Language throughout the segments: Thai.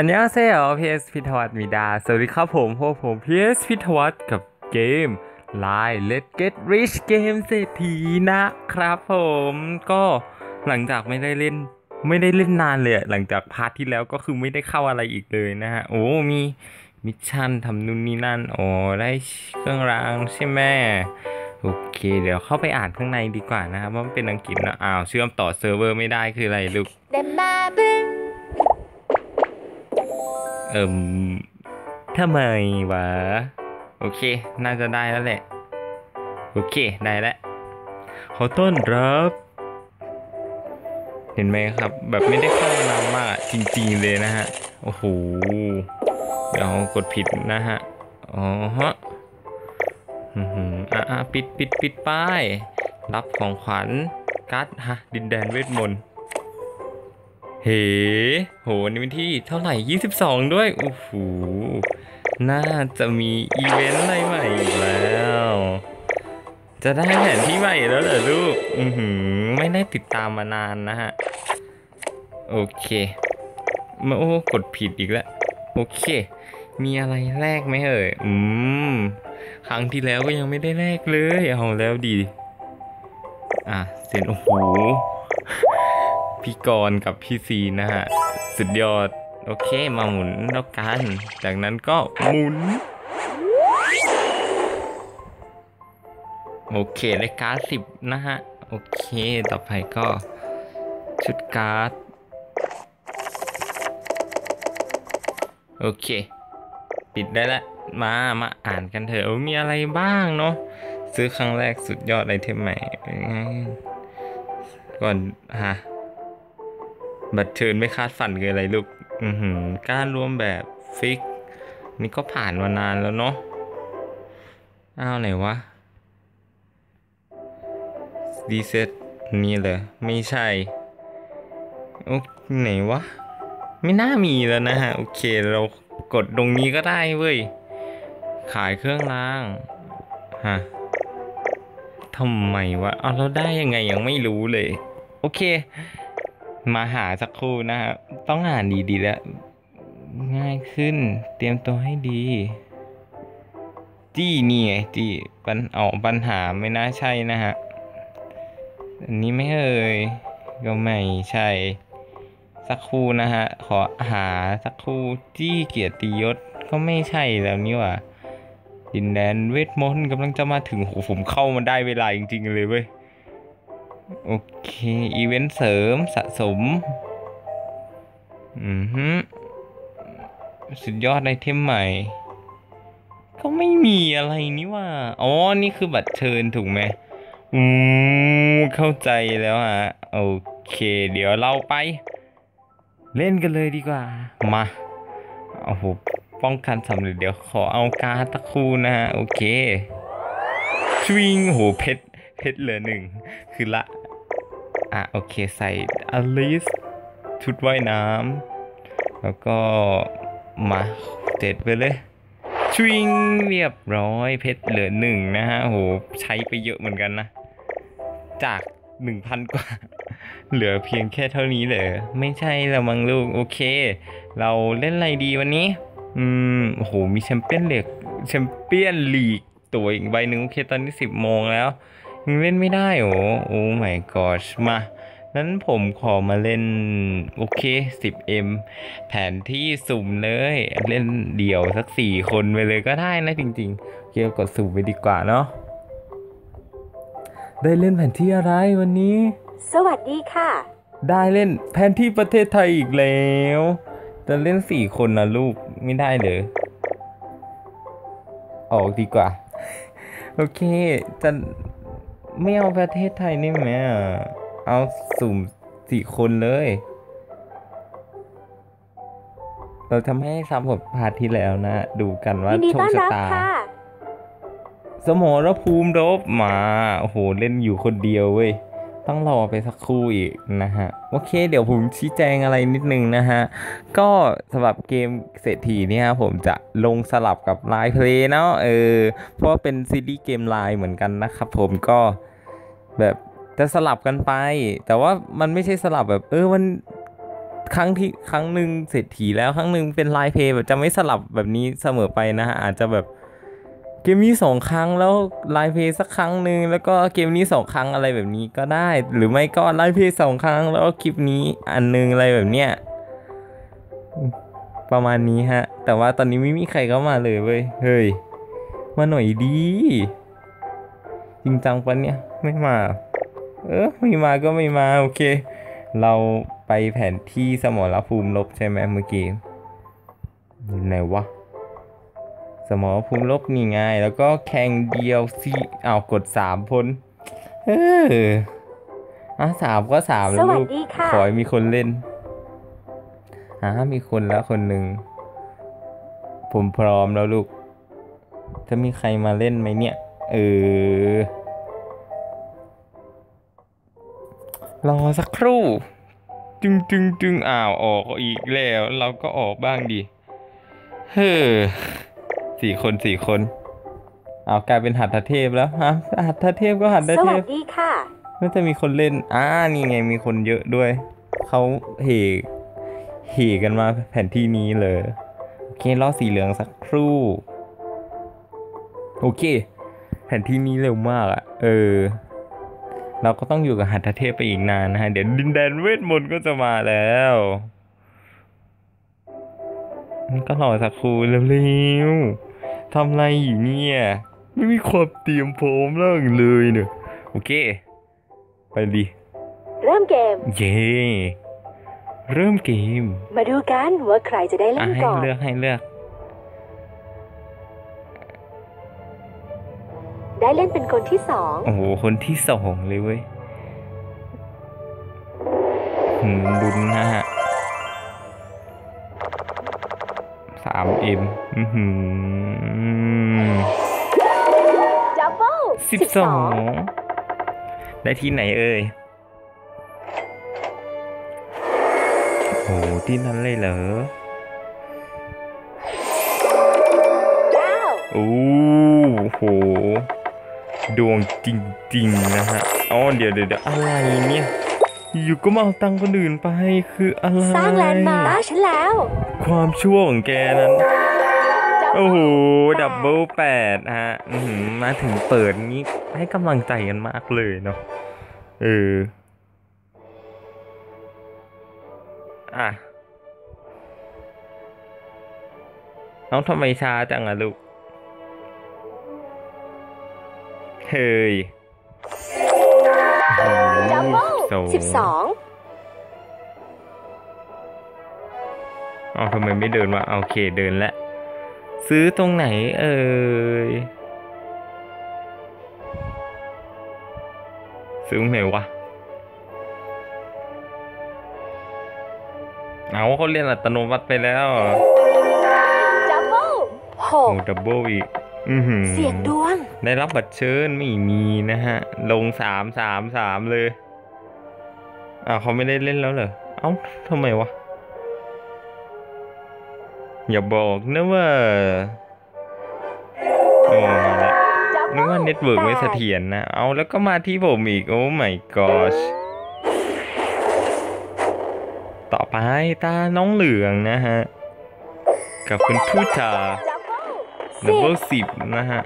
อันนี้เซลพีเอสพิทวัตมีดา สวัสดีครับผมพวกผมพีเอสพิทวัตกับเกม Line Let's Get Rich เกมเศรษฐีนะครับผมก็หลังจากไม่ได้เล่นไม่ได้เล่นนานเลยหลังจากพาร์ทที่แล้วก็คือไม่ได้เข้าอะไรอีกเลยนะฮะ โอ้มีมิชชั่นทำนู่นนี่นั่น โอ้ได้เครื่องรางใช่ไหมโอเค เดี๋ยวเข้าไปอ่านข้างในดีกว่านะครับว่ามันเป็นอังกฤษนะอ้าวเชื่อมต่อเซิร์ฟเวอร์ไม่ได้คืออะไรลูก เอิมทำไมวะ โอเค น่าจะได้แล้วแหละ โอเค ได้แล้ว ขอต้อนรับ เห็นไหมครับ แบบไม่ได้เข้านานมากจริงๆเลยนะฮะ โอ้โห เดี๋ยวกดผิดนะฮะ อ๋อฮะอือหืออะอะปิดปิดปิดป้าย รับของขวัญ การ์ดฮะ ดินแดนเวทมนต์ เฮ้โหนี่เป็นที่เท่าไหร่ 22 ด้วย โอ้โห น่าจะมีอีเวนต์อะไรใหม่อีกแล้ว จะได้แผนที่ใหม่แล้วเหรอลูก อือหือ ไม่ได้ติดตามมานานนะฮะ โอเค มาโอ้ กดผิดอีกแล้ว โอเค มีอะไรแลกไหมเอ่ย อืม ครั้งที่แล้วก็ยังไม่ได้แลกเลย เอาแล้วดี อะ เซ็นโอ้โห พี่กรกับพี่ซีนะฮะ สุดยอด โอเคมาหมุนแล้วกัน จากนั้นก็หมุน โอเคเลขการ์ดสิบนะฮะ โอเค ต่อไปก็ ชุดการ์ด โอเค ปิดได้แล้วมามาอ่านกันเถอะมีอะไรบ้างเนาะซื้อครั้งแรกสุดยอดไอเทมใหม่ก่อนฮะ บัตรเชิญไม่คาดฝันคืออะไรลูก อือหือการรวมแบบฟิก นี่ก็ผ่านมานานแล้วเนาะอ้าวไหนวะดีเซตนี่เลยไม่ใช่โอ้ไหนวะ ไม่น่ามีแล้วนะฮะ โอเคเรากดตรงนี้ก็ได้เว้ย ขายเครื่องรางฮะทำไมวะเอาเราได้ยังไงยังไม่รู้เลย โอเค มาหาสักครู่นะครับต้องอ่านดีๆแล้ว ง่ายขึ้น เตรียมตัวให้ดี จี้นี่ไงจี้ปัญออกปัญหาไม่น่าใช่นะฮะอันนี้ไม่เอ่ยก็ไม่ใช่ สักครู่นะฮะ ขอหาสักครู่จี้เกียรติยศก็ไม่ใช่แล้วนี่ว่าดินแดนเวทมนต์กำลังจะมาถึงโหผมเข้ามาได้เวลาจริง ๆ เลยเว้ย โอเค อีเวนต์เสริมสะสม อือฮึสุดยอดไอเทมใหม่ ก็ไม่มีอะไรนี่ว่า อ๋อ นี่คือบัตรเชิญถูกไหมอืมเข้าใจแล้วฮะ โอเค เดี๋ยวเราไป เล่นกันเลยดีกว่า มาโอ้โหป้องกันสำเร็จเดี๋ยวขอเอาการ์ดตะคู่นะฮะ โอเคชวิงโหเพชรเพชรเหลือหนึ่งคือละ อะโอเคใส่อลิสชุดว่ายน้ำแล้วก็มาเจ็ดไปเลยชวิงเรียบร้อยเพชรเหลือหนึ่งนะฮะโหใช้ไปเยอะเหมือนกันนะ จากหนึ่งพันกว่า เหลือเพียงแค่เท่านี้เลยไม่ใช่ละมังลูก โอเค เราเล่นอะไรดีวันนี้ อืมโอ้โหมีแชมเปี้ยนเหลีกแชมเปี้ยนลีกตัวอีกใบหนึ่งโอเคตอนนี้สิบโมงแล้ว ยังเล่นไม่ได้โอ้โอ้ my gosh มานั้นผมขอมาเล่น โอเค 10m แผนที่สุ่มเลย เล่นเดี่ยวสักสี่คนไปเลยก็ได้นะจริงๆ เกี่ยวกดสุ่มไปดีกว่าเนาะได้เล่นแผนที่อะไรวันนี้ สวัสดีค่ะ ได้เล่นแผนที่ประเทศไทยอีกแล้ว จะเล่นสี่คนนะลูกไม่ได้เลยออกดีกว่า โอเคจะ ไม่เอาประเทศไทยนี่ไหมอะเอาสุ่มสี่คนเลย เราจะไม่ให้ซ้ำกับพาร์ทที่แล้วนะ ดูกันว่ายินดีโชต้คอนชะรับตาค่ะสมรภูมิรบมา โอ้โห เล่นอยู่คนเดียวเว้ย ต้องรอไปสักครู่อีกนะฮะ โอเค เดี๋ยวผมชี้แจงอะไรนิดนึงนะฮะ ก็สำหรับเกมเศรษฐีเนี่ยผมจะลงสลับกับไลน์เพลย์เนาะเออ เพราะว่าเป็นซีรีส์เกมไลน์เหมือนกันนะครับผมก็ แบบจะสลับกันไป แต่ว่ามันไม่ใช่สลับแบบ เออมันครั้งที่ครั้งหนึ่งเศรษฐีแล้วครั้งหนึ่งเป็นไลน์เพย์แบบจะไม่สลับแบบนี้เสมอไปนะฮะอาจจะแบบเกมนี้สองครั้งแล้วไลน์เพย์สักครั้งหนึ่งแล้วก็เกมนี้สองครั้งอะไรแบบนี้ก็ได้ หรือไม่ก็ไลน์เพย์สองครั้งแล้วคลิปนี้อันหนึงอะไรแบบเนี้ยประมาณนี้ฮะ แต่ว่าตอนนี้ไม่มีใครเข้ามาเลยเว้ยเฮ้ยมาหน่อยดี จริงจังปะเนี่ย ไม่มา เออไม่มาก็ไม่มา โอเค เราไปแผนที่สมรภูมิลบใช่ไหมเมื่อกี้อยู่ไหนวะ สมรภูมิลบนี่ไง แล้วก็แข่งเดียวซีอ้าวกดสามพ้นเอออะสามก็สามสแล้ววัสลูกดีค่ะขอให้มีคนเล่นอ่ามีคนแล้วคนหนึ่ง ผมพร้อมแล้วลูก จะมีใครมาเล่นไหมเนี่ย เออ รอสักครู่ จึงจึงจึงอ้าวออกอีกแล้ว เราก็ออกบ้างดิเฮ้อสี่คนสี่คนอ้าวกลายเป็นหัตถเทพแล้วฮะหัตถเทพก็หัตถสเทวัสพดีค่ะน่าจะมีคนเล่นอ่านี่ไงมีคนเยอะด้วยเขาเหเหกันมาแผนที่นี้เลยโอเครอสีเหลืองสักครู่ โอเค แผนที่นี้เร็วมากอะ่ะเออ เราก็ต้องอยู่กับหัตถเทพไปอีกนานนะฮะ เดี๋ยวดินแดนเวทมนต์ก็จะมาแล้วงั้นก็รอสักครู่เร็วๆทำอะไรอยู่เนี่ย ไม่มีความเตรียมพร้อมแล้วเลยเนี่ยโอเค ไปดิ เริ่มเกม เย้เริ่มเกม มาดูกันว่าใครจะได้เล่อะนให้ก่อนเลือกให้เลือก ได้เล่นเป็นคนที่สอง โอ้โห คนที่สองเลยเว้ยหืมดุนนะฮะสามเอ็มอือหือดับเบิลสิบสองได้ที่ไหนเอ่ย โอ้โหที่นั่นเลยเหรอเก้าโอ้โห ดวงจริงๆนะฮะอ๋อเดี๋ยวเดี๋ยวเดี๋ยวอะไรเนี่ย อยู่ก็มาเอาตังค์คนอื่นไปคืออะไร สร้างแลนด์มาร์คฉันแล้ว ความชั่วของแกนั้นดับเบิโอ้ลโห ดับเบิลแปดฮะอื้อหือมาถึงเปิดนี้ให้กำลังใจกันมากเลยเนาะ เออ อะ น้องทำไมช้าจังอะลูก เฮ้ยโอ้โหดับเบิลสองสิบสองเอาทำไมไม่เดินมาโอเคเดินแล้วซื้อตรงไหนเอ่ยซื้อตรงไหนวะเอาเขาเรียนอัตโนมัติไปแล้วดับเบิลหโอ้กดับเบิลอีกอือหือ เสียงดวง ได้รับบัตรเชิญไม่มีนะฮะ ลงสามสามสามเลยอ้าวเขาไม่ได้เล่นแล้วเหรอ เอ้าทำไมวะ อย่าบอกนะว่าโอ้มาแล้วดับเบิลนึกว่าเน็ตเวิร์กไม่เสถียรนะ เอาแล้วก็มาที่ผมอีก โอ้ my gosh ต่อไปตาน้องเหลืองนะฮะ กับคุณผู้ชาดับเบิล ดับสิเบิบลสิบนะฮะ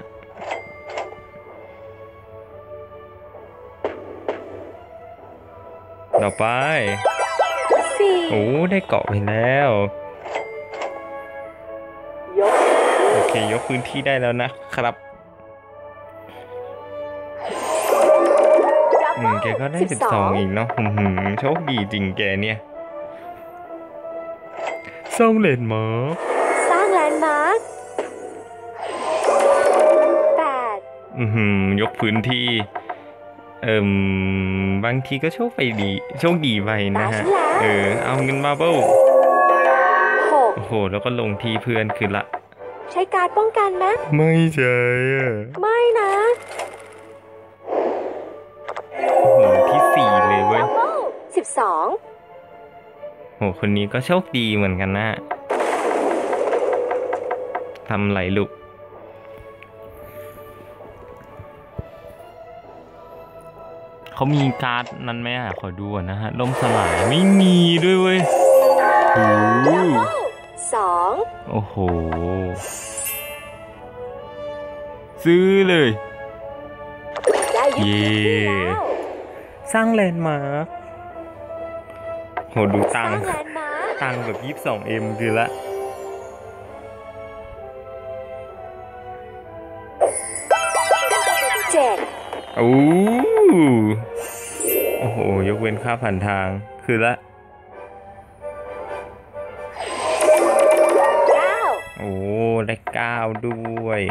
ต่อไปสี่โอ้ ได้เกาะไปแล้วยกโอเค ยกพื้นที่ได้แล้วนะครับดับอืเบิมลแกก็ได้สิบสองอีกเนาะอือหือโชคดีจริงแกเนี่ยสร้างเลนด์มาร์คสร้างแลนด์มาร์ค อือหือยกพื้นที่ เอิ่มบางทีก็โชคไปดี โชคดีไปตานะฉัฮะนแล้วเออ เอาเงินมาเบิลหกโอ้โห แล้วก็ลงที่เพื่อนคือละ ใช้การดป้องกันไหมไม่ใช่อะไม่นะโอ้โหที่สี่เลยเว้ยดับเบิลสิบสองโหคนนี้ก็โชคดีเหมือนกันนะทำไรลูก เขามีการ์ดนั้นไหมอะ ขอดูก่อนนะฮะล่มสลายไม่มีด้วยเว้ยโอ้โหสองโอ้โห ซื้อเลย ได้ยึดพื้นที่เย่แล้วสร้างแลนด์มาร์คโหดูสตัร้างงค์แลนด์มาร์คตังค์แบบ 22M คือละ เจ็ด โอ้ โอ้โห ยกเว้นค่าผ่านทาง คือละเก้าโอ้ ได้เก้าด้วย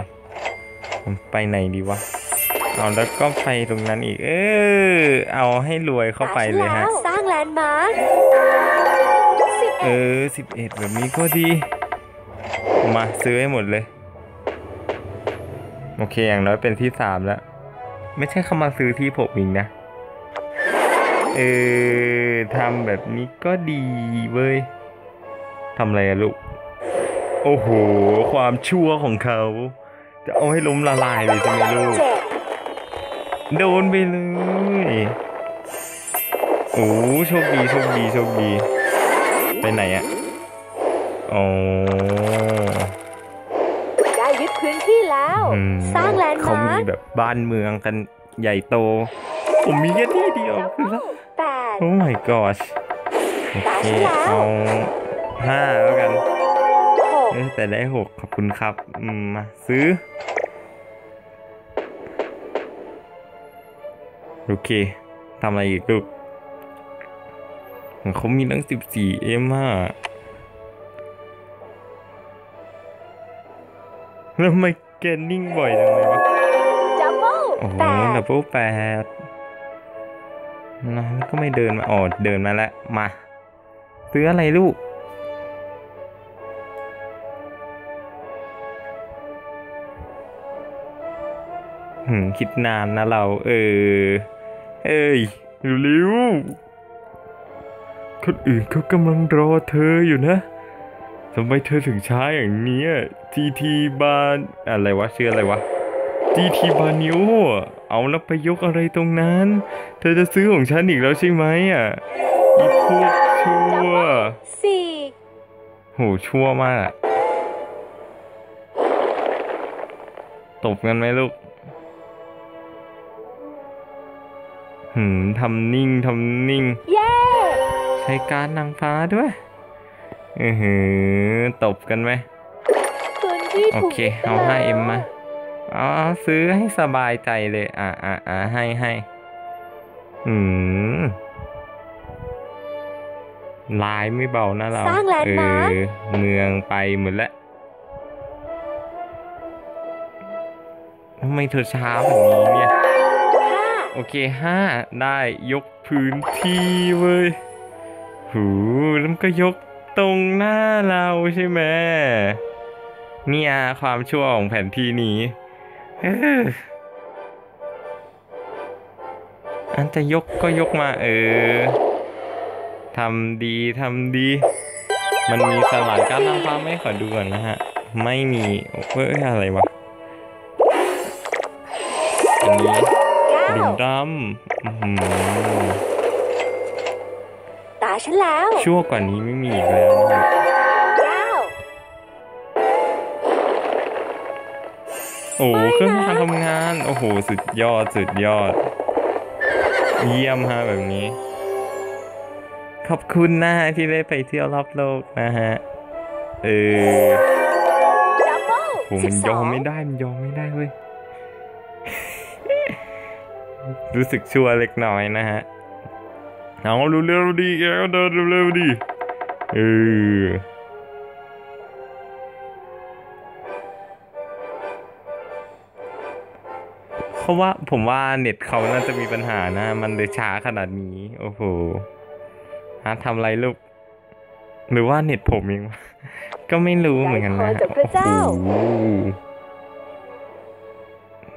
ผมไปไหนดีวะ เอาแล้วก็ไปตรงนั้นอีก เออ เอาให้รวยเข้าไปเลยฮะ สร้างแลนด์มาร์คสิบเอเอ็ดอ11แบบนี้ก็ดี มาซื้อให้หมดเลย โอเค อย่างน้อยเป็นที่สามแล้ว ไม่ใช่เขามาซื้อที่ผมเอีกนะ เออทำแบบนี้ก็ดีเว้ยทำอะไรอะลูก โอ้โห ความชั่วของเขา จะเอาให้ล้มละลายเลยใช่ไหมลูก โดนไปเลย โอ้โชคดีโชคดีโชคดี ไปไหนอะอ๋อ แบบบ้านเมืองกันใหญ่โต ผมมีแค่ที่เดียวคือละแปดโอ้ my gosh โอตาเคฉันแล้วเอาห้าแล้วกันหกเอ้ยแต่ได้หกขอบคุณครับอืมมาซื้อ โอเคทำอะไรอีกลูกเขามีตั้งสิบสี่เอ็มอะแล้วทำไมแกนนิ่งบ่อยจังเลยวะดับเบิล โอ้โหแปดดับเบิลแปดนะแล้วก็ไม่เดินมาอ๋อเดินมาแล้ว มา ซื้ออะไรลูก หืม คิดนานนะเรา เออ เอ้ยเร็วๆคนอื่นเขากำลังรอเธออยู่นะทำไมเธอถึงช้าอย่างเนี้ยทีทีบานอะไรวะชื่ออะไรวะ จีทีบานิโอเอาแล้วไปยกอะไรตรงนั้น เธอจะซื้อของฉันอีกแล้วใช่ไหมอะอีพวกชั่วสี่โหชั่วมากอะตบกันไหมลูกหืมทำนิ่งทำนิ่ง เย้ ใช้การดนางฟ้าด้วยเออหือตบกันไหมพื้นที่โอถูกเคยึดไปเอาแล้วให้เอ็มมาเอาเอาซื้อให้สบายใจเลย อ่าอ่าอ่าให้ให้อืมลายไม่เบานะเราสร้างแลนเอด์มาร์คอเมืองไปหมดแล้วทำไมเธอช้าแบบนี้เนี่ยห้าโอเคห้าได้ยกพื้นที่เว้ย หูแล้วมันก็ยกตรงหน้าเราใช่ไหมเนี่ยความชั่วของแผนที่นี้ เอออันจะยกก็ยกมาเออทำดีทำดี มันมีสลายการนำฟ้าไหม่ขอดูก่อนนะฮะ ไม่มีเฮ้ยอะไรวะ อันนี้เก้าดื่มดำอื้อหือตาฉันแล้ว ชั่วกว่านี้ไม่มีอีกแล้วนะ อ้ไม่นะเครื่องการทำงาน โอ้โห สุดยอด สุดยอด เยี่ยมฮะแบบนี้ ขอบคุณนะฮะที่ได้ไปเที่ยวรอบโลกนะฮะ เออดับเบิลโหมันยอมไม่ได้ มันยอมไม่ได้เว้ย รู้สึกชั่วเล็กน้อยนะฮะ เอาเร็วๆดีแกก็เดินเร็วๆดีเออ เพราะว่าผมว่าเน็ตเขาน่าจะมีปัญหานะ มันเลยช้าขนาดนี้ โอ้โหฮะทำอะไรลูก หรือว่าเน็ตผมเองวะก็ไม่รู้เหมือนกันนะได้พรจากพระเจ้าโอ้โห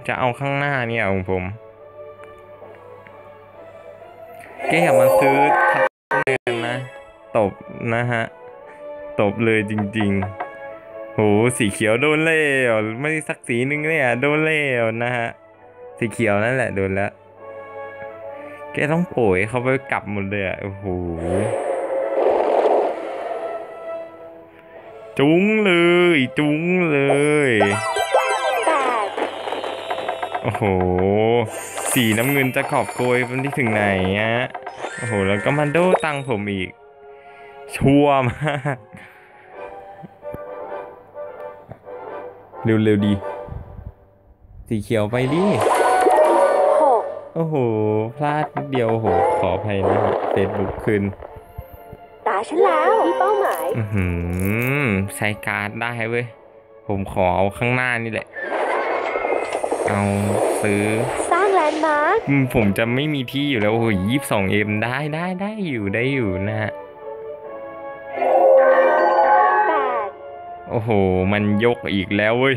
จะเอาข้างหน้าเนี่ยของผมแกอย่ามาซื้อทับเงินนะ ตบนะฮะ ตบเลยจริง ๆโหสีเขียวโดนเล่วไม่ได้สักสีหนึ่งเลยอะโดนเล่วนะฮะ สีเขียวนั่นแหละโดนแล้ว แกต้องโปรยเขาไปกลับหมดเลยอะ โอ้โห จุ้งเลย จุ้งเลย โอ้โห สีน้ำเงินจะขอบโกยมันที่ถึงไหนอะโอ้โห แล้วก็มาโดตังผมอีก ชั่วมากเร็วๆดี สีเขียวไปดิ โอ้โห พลาดนิดเดียวโอ้โห ขออภัยนะฮะเฟซบุ๊กขึ้นตาฉันแล้วที่เป้าหมาย อือหือใช้การ์ดได้เว้ย ผมขอเอาข้างหน้านี่แหละ เอาซื้อ สร้างแลนด์มาร์คอืมผมจะไม่มีที่อยู่แล้วโอ้โหยี่สิบสองเอ็มได้ได้ได้อยู่ได้อยู่นะฮะแปดโอ้โห มันยกอีกแล้วเว้ย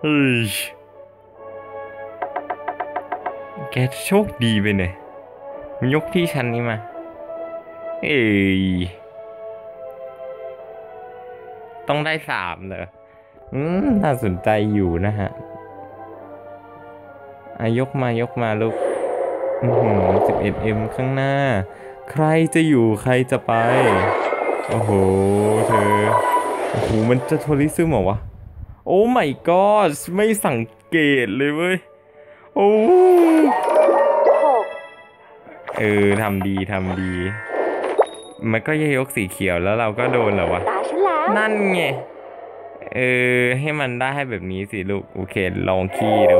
เฮ้ย แกโชคดีไปเนี่ยมันยกที่ชั้นนี้มา เอ้ยต้องได้สามเหรอ อืม น่าสนใจอยู่นะฮะอายกมายกมาลูกอือหือสิบเอ็ดเอ็มข้างหน้า ใครจะอยู่ใครจะไป โอ้โห เธอ โอ้โห มันจะโทริซึมเหรอวะ โอ้ my god ไม่สังเกตเลยเว้ย โอ้หกเออทำดีทำดี มันก็ยกสีเขียวแล้วเราก็โดนเหรอวะ ตาฉันแล้วนั่นไง เออ ให้มันได้แบบนี้สิลูก โอเค ลองขี้ดู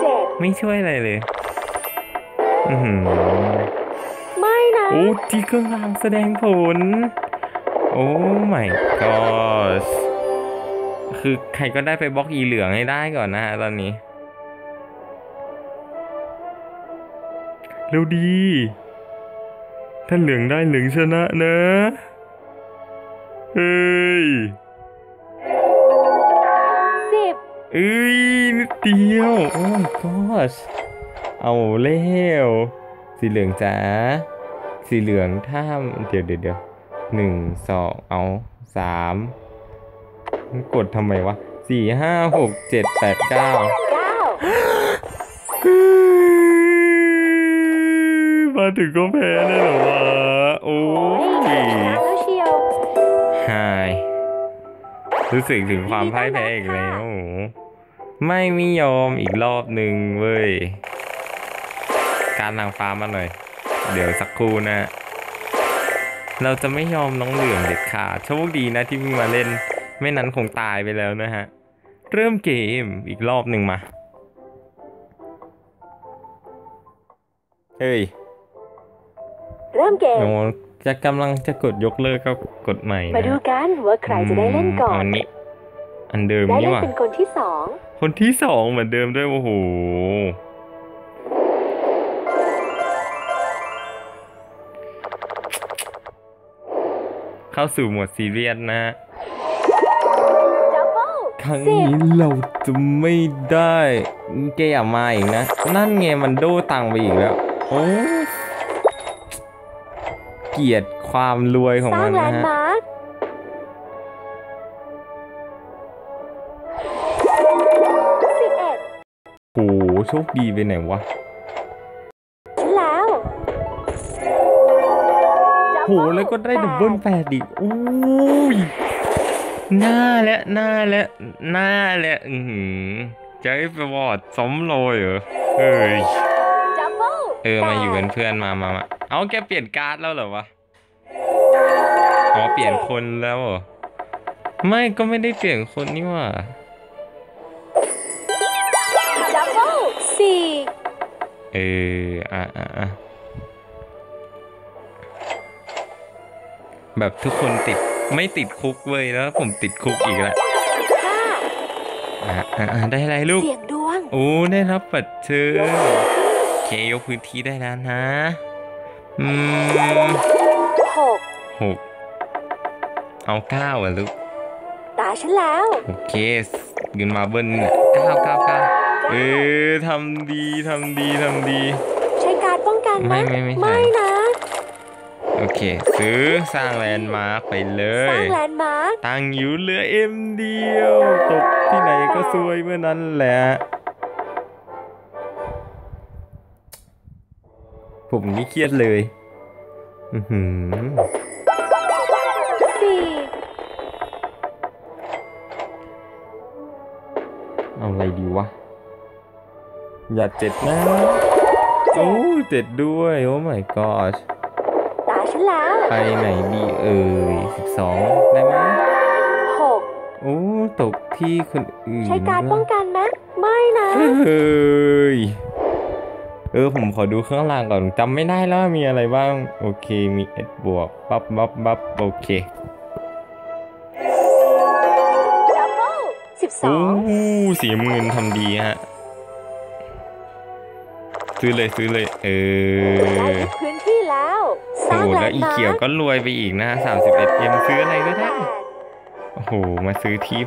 เจ็ดไม่ช่วยอะไรเลย อือหือไม่นะโอ้ที่เครื่องรางแสดงผล โอ้ my god คือใครก็ได้ไปบล็อกอีเหลืองให้ได้ก่อนนะฮะตอนนี้ เร็วดี ถ้าเหลืองได้เหลืองชนะนะเฮ้ยสิบเอ้ยนิดเดียว โอ้ my gosh เอาเล้วสีเหลืองจ้าสีเหลืองถ้าเดี๋ยวเดี๋ยวเดี๋ยวหนึ่งสองเอาสามมันกดทำไมวะสี่ห้าหกเจ็ดแปดเก้าเก้า มาถึงก็แพ้เลยเหรอวะโอ้โอ้ยยชนะแล้วเชียวหายรู้สึกถึงความพ่ายแพ้อีกแล้วไม่ไม่ยอมอีกรอบหนึ่งเว้ย การนางฟ้ามาหน่อย เดี๋ยวสักครู่นะ เราจะไม่ยอมน้องเหลืองเด็ดขาดโชคดีนะที่เพิ่งมาเล่น ไม่นั้นคงตายไปแล้วนะฮะ เริ่มเกมอีกรอบหนึ่งมา เฮ้ย เริ่มเกมโนจะกำลังจะกดยกเลิกก็กดใหม่นะมาดูกันว่าใครจะได้เล่นก่อน อันนี้ อันเดิมได้นี่เล่นหว่าเป็นคนที่สอง คนที่สองเหมือนเดิมด้วยโอ้โหเข้าสู่โหมดซีเรียสนะฮะดับเบิลครั้งนี้เราจะไม่ได้แกอย่ามาอีกนะ นั่นไงมันโดตังไปอีกแล้ว โอ้ เกลียดความรวยของสร้ามังนแลนะนด์ฮะมาร์คสิบเอ็ดโอ้โหโชคดีไปไหนวะฉันแล้วโหแล้วก็ได้ดับเบิลแปดอีกโอ้ยหน้าและหน้าและหน้าและอือหือจะให้ไปวอดซ้อมโรยเหรอเฮ้ยดับเบิลเออมาอยู่เป็นเพื่อนมามามาเอาแกเปลี่ยนการ์ดแล้วเหรอวะอ๋อเปลี่ยนคนแล้วเหรอไม่ก็ไม่ได้เปลี่ยนคนนี่หว่าดับเบิลสี่เอออะอะอะแบบทุกคนติดไม่ติดคุกเว้ยแล้วผมติดคุกอีกแล้วห้าอะอะอะได้อะไรลูกเสี่ยงดวงโอ้ได้รับบัตรเชิญโอ เคยกพื้นที่ได้แล้วนะอืมหกหกเอาเก้าอะลูกตาฉันแล้ว โอเคเงินมาเบิ้ลเนี่ยเก้าเก้าเก้าเออทำดีทำดีทำดี ใช้การป้องกันไหมไม่ไม่ไม่ใช่ไม่นะ โอเค ซื้อสร้างแลนด์มาร์คไปเลสร้ายงแลนด์มาร์คตังค์อยู่เหลือเอ็มเดียว ตกที่ไหนก็ซวยเมื่อนั้นแหละ ผมนี่เครียดเลย อือหือสี่เอาอะไรดีวะ อย่าเจ็ดนะ โอ้เจ็ดด้วย โอ้ my god ตาฉันแล้ว ไปไหนดีเอ่ยสิบสองได้ไหมหกโอ้ ตกที่คนอื่น ใช้การป้องกันไหมไม่นะ เฮ้ยเออผมขอดูเครื่องรางก่อนจำไม่ได้แล้วว่ามีอะไรบ้าง โอเคมีเอ็ดบวกบับบับบับโอเคดับเบิลสิบสโอ้องสีน้ำเงินทำดีฮะ ซื้อเลยซื้อเลย เอได้อยึดพื้นที่แล้วสโอ้ร้างโหแลแล้วนด์อีมาเขียวร์คก็รวยไปอีกนะ31 m ซื้ออะไรก็แปได้ดโอ้โห มาซื้อทิป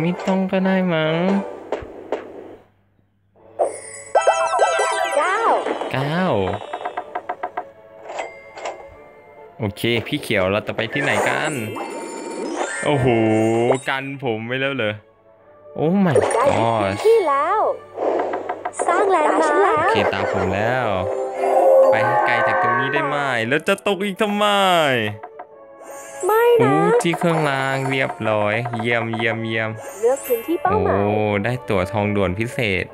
ไม่ต้องก็ได้มั้ง 9 โอเค พี่เขียวเราจะไปที่ไหนกัน โอ้โห กันผมไม่แล้วเลยโอ้ไม่ก็ที่แล้ว สร้างแลนด์มาร์คโอเคตามผมแล้ว ไปให้ไกลจากตรงนี้ได้ไหมแล้วจะตกอีกทำไม ไม่นะที่เครื่องรางเรียบร้อย เยี่ยมเยี่ยมเยี่ยมเลือกพื้นที่เป้าหมายโอ้ได้ตั๋วทองด่วนพิเศษ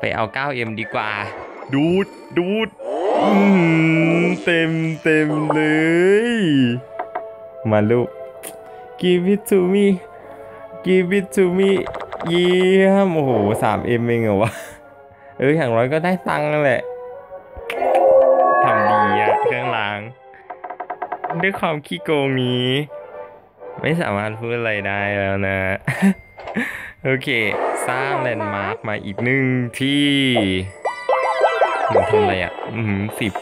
ไปเอา 9M ดีกว่า ดูดดูดเต็มเต็มเลย มาลูก give it to me give it to me เยี่ยม โอ้โห 3M เองเหรอวะ เอออย่างน้อยก็ได้ตังค์นั่นแหละทำดีอะเครื่องราง ด้วยความขี้โกงนี้ ไม่สามารถพูดอะไรได้แล้วนะ โอเค สร้างแลนด์มาร์คมาอีกหนึ่งที่ หนูทำอะไรอะ อืมสิบ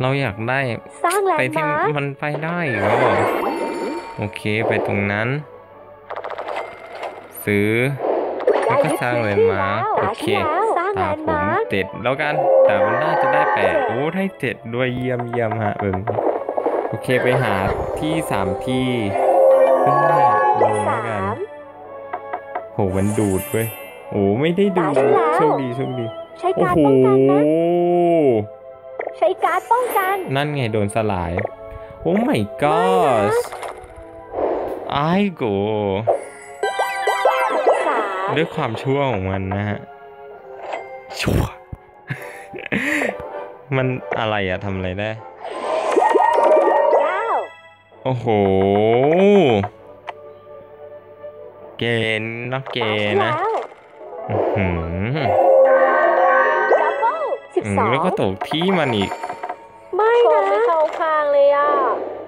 เราอยากได้สร้างแลไปนด์ที่มาร์คมันไปได้อีกแล้วเหรอโอเคไปตรงนั้น ซื้อ แล้วก็สร้างแลนด์มาร์คโอเค สร้างแลตานด์ผมมาร์คเจ็ดแล้วกัน แต่มันน่าจะได้แปดโอ้ได้เจ็ดด้วยเยี่ยมเยี่ยมฮะเอิมโอเคไปหาที่สามที่ขึ้นมาลงแล้วกันสามโหมันดูดเว้ย โอ้ไม่ได้ดูตาดฉันแล้ว โชคดีโชคดีใช้โอ้การโหป้องกันนะใช้การป้องกัน นั่นไงโดนสลาย โอ้ my god ไอ้โกสามด้วยความชั่วของมันนะฮะชั่ว มันอะไรอะทำอะไรได้ เก้าโอ้โห เกณฑ์นักเกณฑ์นะ แล้วอื้อหือ ดับเบิลสิบอืสมองแล้วก็ตกที่มันอีก ไม่นะไม่เข้าข้างเลยอะ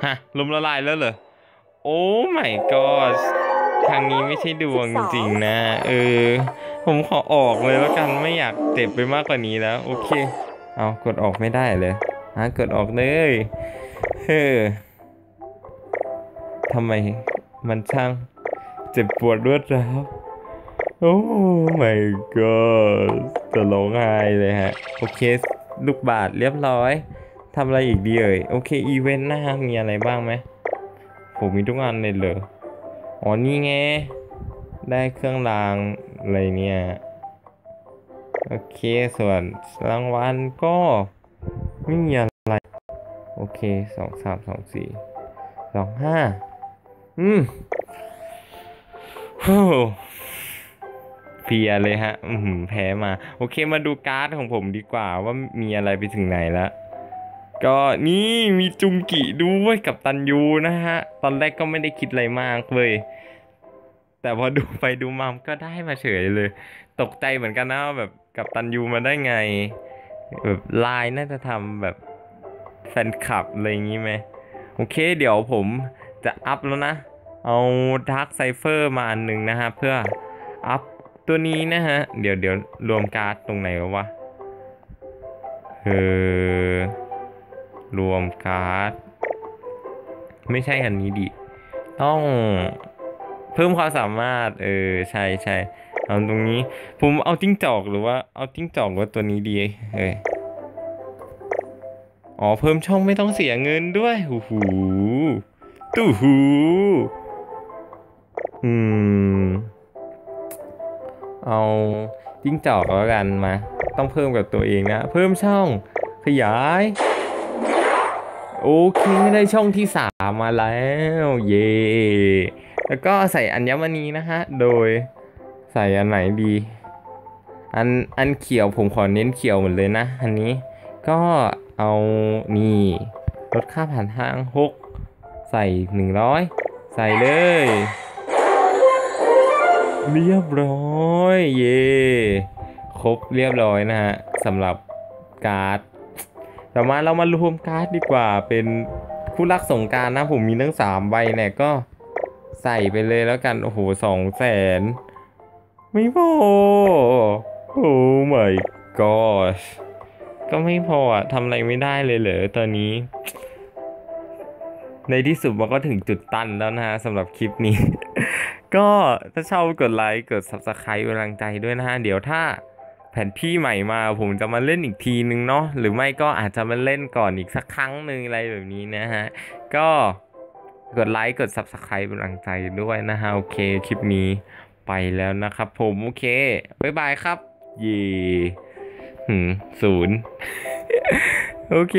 ฮะลมละลายแล้วเหรอ โอ้ my god ครั้งนี้ไม่ใช่ดวงจริงๆนะ เออ ผมขอออกเลยแล้วกันไม่อยากเจ็บไปมากกว่านี้แล้ว โอเค เอากดออกไม่ได้เลยฮะกดออกเลยเฮ้อทำไมมันช่างเจ็บปวดรวดร้าว โอ้ my god จะร้องไห้เลยฮะ โอเค ลูกบาทเรียบร้อยทำอะไรอีกดีเอ่ย โอเค อีเวนต์นะฮะมีอะไรบ้างไหมผมมีทุกอันเลยเหรอ อ๋อ นี่ไง ได้เครื่องรางอะไรเนี่ย โอเค ส่วนรางวัลก็ไม่มีอะไร โอเคสองสามสองสี่สองห้าอืมโอ้ เพียเลยฮะ อืแพ้มา โอเคมาดูการ์ดของผมดีกว่าว่ามีอะไรไปถึงไหนแล้ว ก็นี่มีจุงกิด้วยกับตันยูนะฮะ ตอนแรกก็ไม่ได้คิดอะไรมากเลย แต่พอดูไปดูมาก็ได้มาเฉยเลย ตกใจเหมือนกันนะว่าแบบกับตันยูมาได้ไง แบบไลน์น่าจะทำแบบแฟนคลับอะไรอย่างนี้ไหมโอเค เดี๋ยวผมจะอัพแล้วนะ เอาดาร์ c ไซเฟอร์มาอันหนึ่งนะฮะ เพื่ออัพ ตัวนี้นะฮะ เดี๋ยวเดี๋ยวรวมการ์ดตรงไหนวะเออรวมการ์ด ไม่ใช่อันนี้ดิ ต้องเพิ่มความสามารถ เออ ใช่ใช่เอาตรงนี้ ผมเอาจิ้งจอกหรือว่าเอาจิ้งจอกหรือว่าตัวนี้ดี เอ้ยอ๋อ เพิ่มช่องไม่ต้องเสียเงินด้วยหูหูตู้หู อืม เอาจิ้งจอกแล้วกันมา ต้องเพิ่มกับตัวเองนะ เพิ่มช่องขยาย โอเคได้ช่องที่สามมาแล้ว เย่แล้วก็ใส่อัญมณีนะฮะ โดยใส่อันไหนดี อันอันเขียวผมขอเน้นเขียวหมดเลยนะ อันนี้ก็เอานี่ลดค่าผ่านทางหกใส่หนึ่งร้อยใส่เลย เรียบร้อย เย่ครบเรียบร้อยนะฮะสำหรับการ์ดต่มาเรามารวมการ์ดดีกว่าเป็นคู่รักสงการนะผมมีทั้งสามใบเนี่ยก็ใส่ไปเลยแล้วกัน โอ้โหสองแสนไม่พอ โอ้ my gosh ก็ไม่พอทำอะไรไม่ได้เลยเหรอตอนนี้ ในที่สุดมันก็ถึงจุดตันแล้วนะฮะสำหรับคลิปนี้ ก็ถ้าชอบกดไลค์กด subscribe เป็นกำลังใจด้วยนะฮะ เดี๋ยวถ้าแผนที่ใหม่มาผมจะมาเล่นอีกทีนึงเนาะหรือไม่ก็อาจจะมาเล่นก่อนอีกสักครั้งหนึ่งอะไรแบบนี้นะฮะ ก็กดไลค์กด subscribe เป็นกำลังใจด้วยนะฮะ โอเคคลิปนี้ไปแล้วนะครับผม โอเค บ๊ายบายครับย่หืมศูนย์ โอเค